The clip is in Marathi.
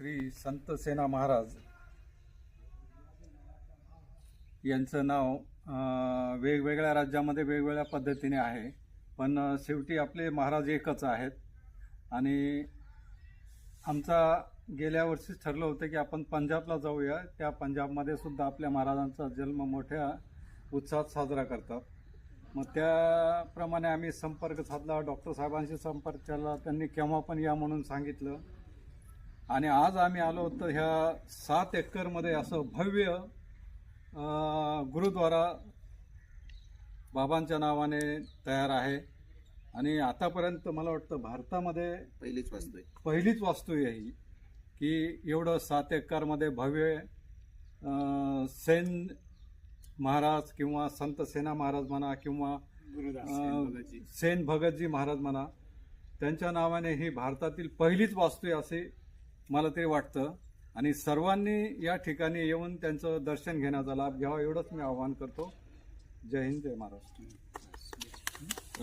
श्री संत सेना महाराज यांचं नाव वेगवेगळ्या राज्यामध्ये वेगवेगळ्या पद्धतीने आहे. पण शेवटी आपले महाराज एकच आहेत. आणि आमचा गेल्या वर्षीच ठरलं होतं की आपण पंजाबला जाऊया. त्या पंजाबमध्ये सुद्धा आपल्या महाराजांचा जन्म मोठ्या उत्साहात साजरा करतात. मग त्याप्रमाणे आम्ही संपर्क साधला. डॉक्टर साहेबांशी संपर्क केला. त्यांनी केव्हा पण या म्हणून सांगितलं. आणि आज आम्ही आलो होतो ह्या सात एकरमध्ये असं भव्य गुरुद्वारा बाबांच्या नावाने तयार आहे. आणि आतापर्यंत मला वाटतं भारतामध्ये पहिलीच वास्तू आहे. पहिलीच वास्तू आहे ही की एवढं सात एकरमध्ये भव्य सेन महाराज किंवा संत सेना महाराज म्हणा किंवा सेन भगतजी. महाराज म्हणा त्यांच्या नावाने ही भारतातील पहिलीच वास्तू आहे असे मला तरी वाटतं. आणि सर्वांनी या ठिकाणी येऊन त्यांचं दर्शन घेण्याचा लाभ घ्यावा एवढंच मी आवाहन करतो. जय हिंद जय महाराष्ट्र.